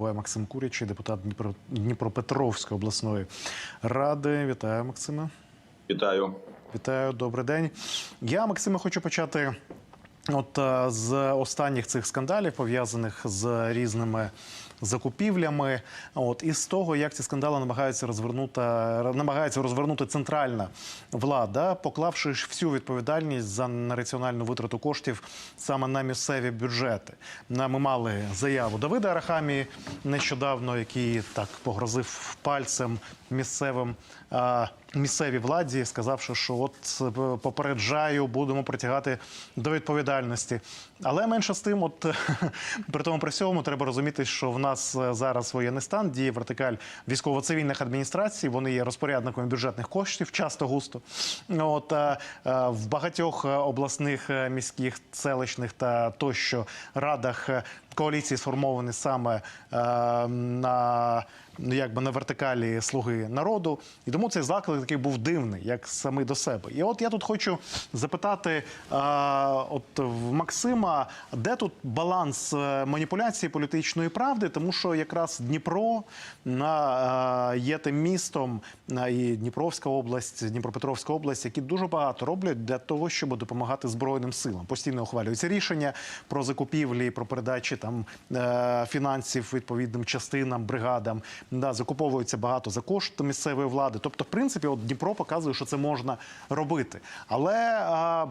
Максим Курячий, депутат Дніпро... Дніпропетровської обласної ради. Вітаю, Максиме. Вітаю. Вітаю, добрий день. Я, Максиме, хочу почати от е, з останніх цих скандалів, пов'язаних з різними закупівлями. От і з того, як ці скандали намагаються розвернути, намагається розвернути центральна влада, поклавши всю відповідальність за нераціональну витрату коштів саме на місцеві бюджети. Ми мали заяву Давида Арахамії нещодавно, який так погрозив пальцем місцевим місцевій владі, сказавши, що от е, попереджаю, будемо притягати до відповідальності. Але менше з тим, от при тому при всьому, треба розуміти, що в нас е, зараз воєнний стан, діє вертикаль військово-цивільних адміністрацій. Вони є розпорядниками бюджетних коштів, часто густо. От е, в багатьох обласних, міських, селищних та тощо радах коаліції сформовані саме на якби на вертикалі слуги народу, і тому цей заклик такий був дивний, як самий до себе. І от я тут хочу запитати а, от в Максима, де тут баланс е, маніпуляції політичної правди, тому що якраз Дніпро на, а, є тим містом і Дніпровська область, Дніпропетровська область, які дуже багато роблять для того, щоб допомагати збройним силам. Постійно ухвалюються рішення про закупівлі, про передачі там е, фінансів відповідним частинам, бригадам. Да, закуповується багато за кошт місцевої влади. Тобто, в принципі, от Дніпро показує, що це можна робити. Але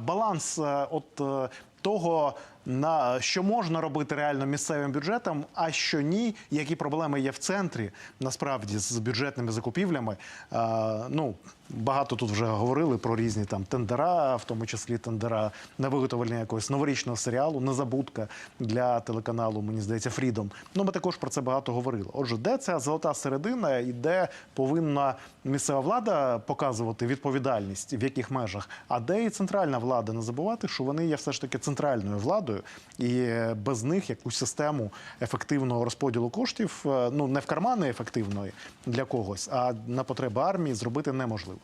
баланс е, от е, того. На що можна робити реально місцевим бюджетом, а що ні, які проблеми є в центрі насправді з бюджетними закупівлями. А, ну багато тут вже говорили про різні там тендера, в тому числі тендера на виготовлення якогось новорічного серіалу, незабудка для телеканалу, мені здається, Фрідом. Ну ми також про це багато говорили. Отже, де ця золота середина і де повинна місцева влада показувати відповідальність, в яких межах, а де і центральна влада не забувати, що вони є все ж таки центральною владою, і е, без них якусь систему ефективного розподілу коштів, е, ну не в кармани ефективної для когось, а на потреби армії зробити неможливо.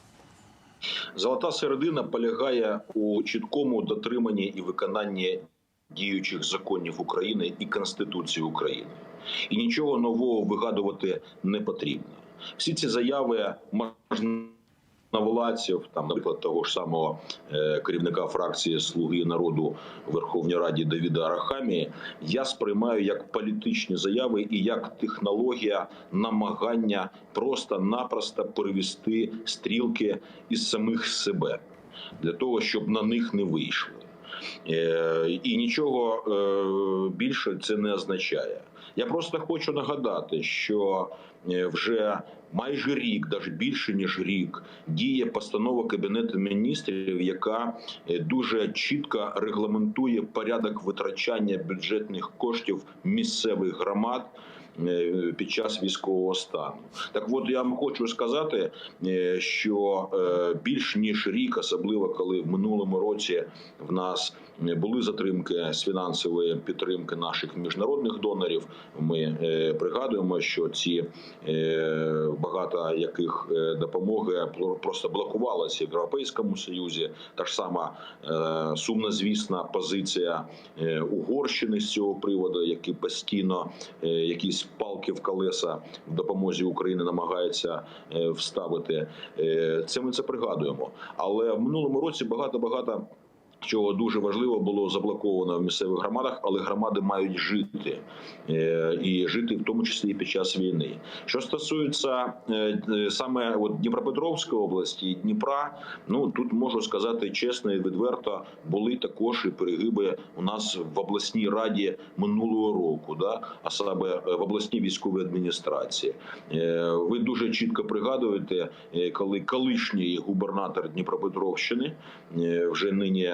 Золота середина полягає у чіткому дотриманні і виконанні діючих законів України і Конституції України. І нічого нового вигадувати не потрібно. Всі ці заяви можновладців, там, наприклад, того ж самого е, керівника фракції Слуги народу в Верховній Раді Давіда Арахамії, я сприймаю як політичні заяви і як технологія намагання просто-напросто перевести стрілки із самих себе для того, щоб на них не вийшли. Е, І нічого е, більше це не означає. Я просто хочу нагадати, що е, вже майже рік, навіть більше ніж рік, діє постанова кабінету міністрів, яка дуже чітко регламентує порядок витрачання бюджетних коштів місцевих громад. Е, Під час військового стану, так от я вам хочу сказати, е, що е, більш ніж рік, особливо коли в минулому році в нас були затримки з фінансової підтримки наших міжнародних донорів. Ми пригадуємо, що ці багато яких допомоги просто блокувалися в Європейському Союзі. Та ж сама е, сумнозвісна позиція Угорщини з цього приводу, які постійно е, якісь палки в колеса в допомозі України намагаються е, вставити. Е, Це ми це пригадуємо. Але в минулому році багато багато. Чого дуже важливо було заблоковано в місцевих громадах, але громади мають жити е, і жити в тому числі і під час війни. Що стосується е, е, саме от Дніпропетровської області Дніпра, ну тут можу сказати чесно і відверто, були також і перегиби у нас в обласній раді минулого року, да а саме в обласній військовій адміністрації. Ви дуже чітко пригадуєте, коли колишній губернатор Дніпропетровщини вже нині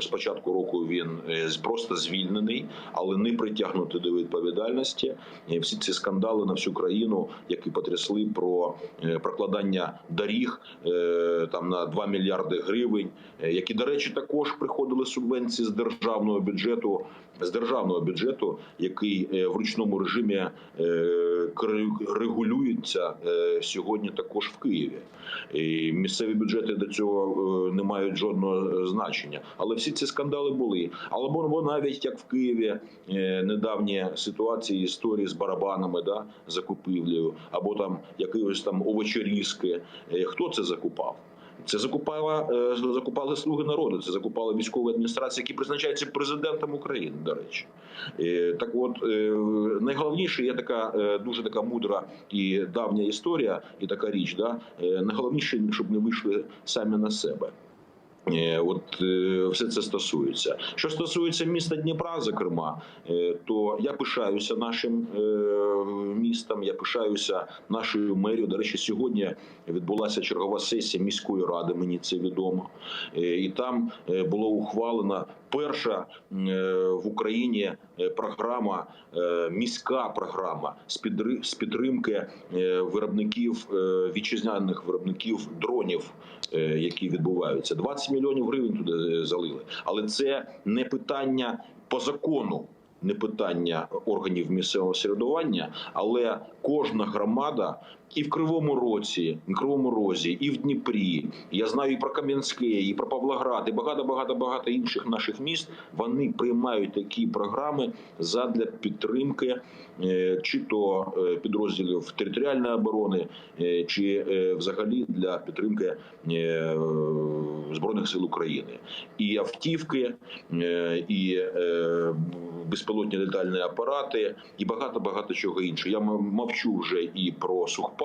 з початку року він е, просто звільнений, але не притягнутий до відповідальності. Всі ці скандали на всю країну, які потрясли про е, прокладання доріг е, там на 2 мільярди гривень, які, до речі, також приходили субвенції з державного бюджету з державного бюджету, який е, в ручному режимі е, регулюється е, сьогодні також в Києві. І місцеві бюджети до цього не мають жодного значення. Але всі ці скандали були. Або навіть як в Києві недавні ситуації, історії з барабанами, да, закупівлею, або там якоїсь там овочерізки. Хто це закупав? Це закупала е, закупали слуги народу. Це закупали військові адміністрації, які призначаються президентом України. До речі, Е, так от е, найголовніше є така дуже така мудра і давня історія, і така річ. Да? Найголовніше, щоб не вийшли самі на себе. Е, От е, все це стосується. Що стосується міста Дніпра, зокрема, е, то я пишаюся нашим містом, я пишаюся нашою мерією. До речі, сьогодні відбулася чергова сесія міської ради. Мені це відомо, і там було ухвалено перша е, в Україні е, програма, е, міська програма з підтримки виробників вітчизняних виробників дронів, які відбуваються. 20 мільйонів гривень туди залили, але це не питання по закону. Не питання органів місцевого середування, але кожна громада і в Кривому Році, в Кривому Розі, і в Дніпрі. Я знаю і про Кам'янське, і про Павлоград, і багато багато багато інших наших міст. Вони приймають такі програми задля підтримки е, чи то е, підрозділів територіальної оборони, е, чи взагалі для підтримки збройних сил України. І автівки, і безпілотні летальні апарати, і багато багато чого іншого. Я мовчу вже і про сухпай,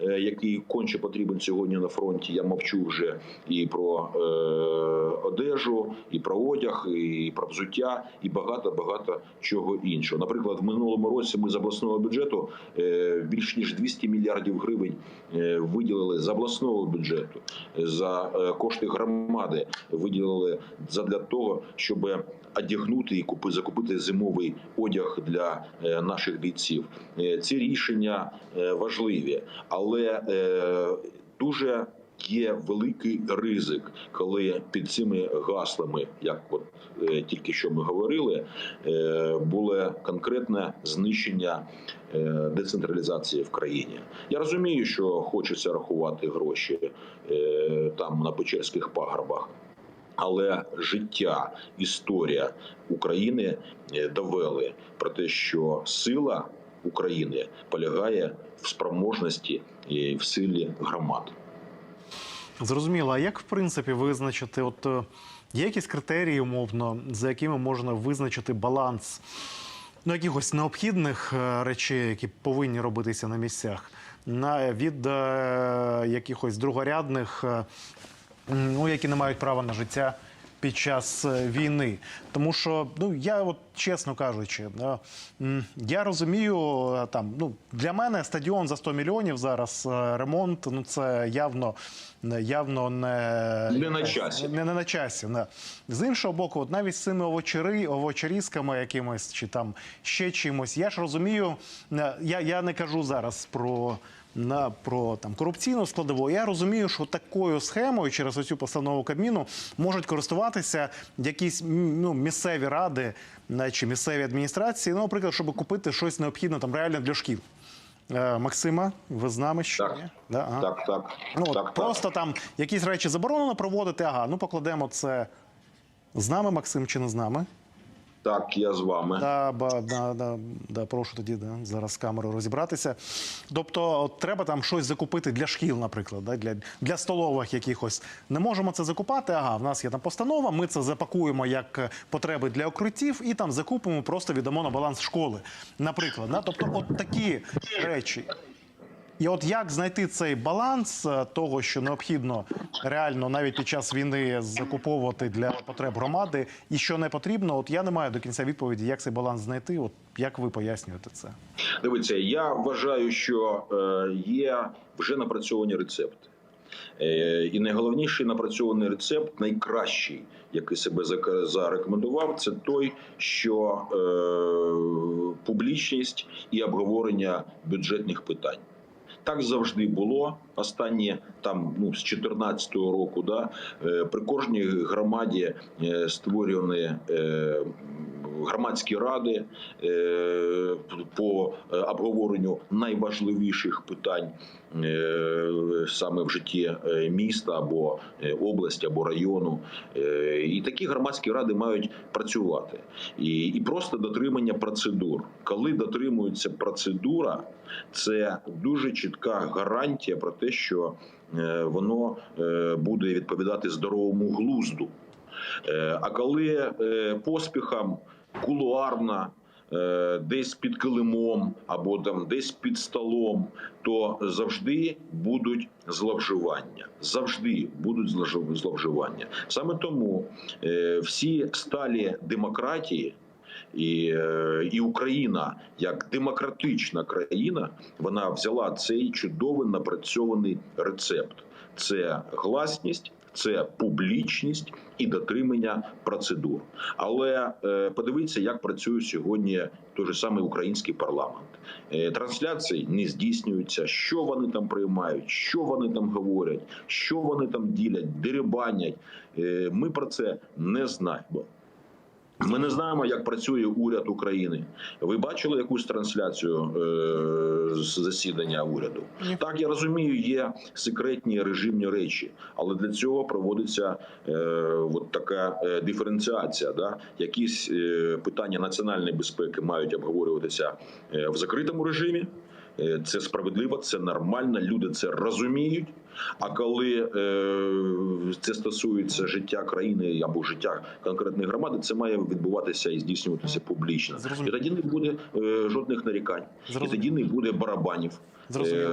е, який конче потрібен сьогодні на фронті. Я мовчу вже і про е, одежу, і про одяг, і про взуття, і багато багато чого іншого. Наприклад, в минулому році ми з обласного бюджету е, більш ніж 200 мільярдів гривень е, виділили з обласного бюджету за е, кошти громади. Виділили задля того, щоб одягнути і купи закупити зимовий одяг для наших бійців. Ці рішення е, важливі, але е, дуже. Є великий ризик, коли під цими гаслами, як от е, тільки що ми говорили, е, було конкретне знищення е, децентралізації в країні. Я розумію, що хочеться рахувати гроші е, там на Печерських пагорбах. Але життя, історія України е, довели про те, що сила України полягає в спроможності і в силі громад. Зрозуміло. А як в принципі визначити, от е, є якісь критерії, умовно, за якими можна визначити баланс ну, якихось необхідних е, речей, які повинні робитися на місцях, на від е, якихось другорядних, е, ну які не мають права на життя під час е, війни. Тому що, ну я от чесно кажучи, е, я розумію е, там. Ну для мене стадіон за 100 мільйонів зараз ремонт. Ну це явно явно не, Не на часі. Не, не на часі. Не. З іншого боку, от навіть з цими овочери, овочерізками якимось чи там ще чимось. Я ж розумію, я, я не кажу зараз про. На про там корупційну складову я розумію, що такою схемою через оцю постанову Кабміну можуть користуватися якісь ну, місцеві ради е, чи місцеві адміністрації. Ну, наприклад, щоб купити щось необхідне там реально для шкіл. Е, Максима, ви з нами ще? Так. Да, ага. Так, так, Ну, от так, просто там якісь речі заборонено проводити. Ага, ну покладемо це з нами, Максим, чи не з нами? Так, я з вами. Да, ба, да, да, да, прошу тоді да, зараз з камерою розібратися. Тобто, от, треба там щось закупити для шкіл, наприклад, да, для, для столових якихось. Не можемо це закупати. Ага, в нас є там постанова. Ми це запакуємо як е, потреби для укриттів і там закупимо, просто віддамо на баланс школи. Наприклад, да? тобто, от такі речі. І от як знайти цей баланс е, того, що необхідно реально навіть під час війни закуповувати для потреб громади, і що не потрібно, от я не маю до кінця відповіді, як цей баланс знайти. От як ви пояснюєте це? Дивіться, я вважаю, що е, є вже напрацьовані рецепти. Е, І найголовніший напрацьований рецепт, найкращий, який себе зарекомендував, це той, що е, публічність і обговорення бюджетних питань. Так завжди було. Останні там ну з 2014 року, да е, при кожній громаді е, створені е, громадські ради е, по е, обговоренню найважливіших питань е, саме в житті міста або області або району. І такі громадські ради мають працювати. І, просто дотримання процедур. Коли дотримується процедура, це дуже чітка гарантія про те, що воно буде відповідати здоровому глузду. А коли поспіхом кулуарно, е, десь під килимом або там десь під столом, то завжди будуть зловживання. Завжди будуть зловживання. Саме тому е, всі сталі демократії. І, е, і Україна як демократична країна вона взяла цей чудовий напрацьований рецепт: це гласність, це публічність і дотримання процедур. Але е, подивіться, як працює сьогодні той же самий український парламент. Е, Трансляції не здійснюються. Що вони там приймають, що вони там говорять, що вони там ділять, дерибанять. Е, Ми про це не знаємо. Ми не знаємо, як працює уряд України. Ви бачили якусь трансляцію е, з засідання уряду? Ні. Так, я розумію, є секретні режимні речі, але для цього проводиться е, от така е, диференціація. Да? Якісь е, питання національної безпеки мають обговорюватися е, в закритому режимі. Е, Це справедливо, це нормально. Люди це розуміють. А коли е, це стосується життя країни або життя конкретної громади, це має відбуватися і здійснюватися публічно. Зрозуміло. І тоді не буде е, жодних нарікань, і Зрозуміло. тоді не буде барабанів е,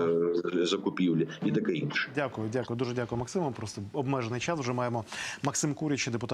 закупівлі і таке інше. Дякую, дякую, дуже дякую, Максиму. Просто обмежений час вже маємо. Максим Куріч, депутат.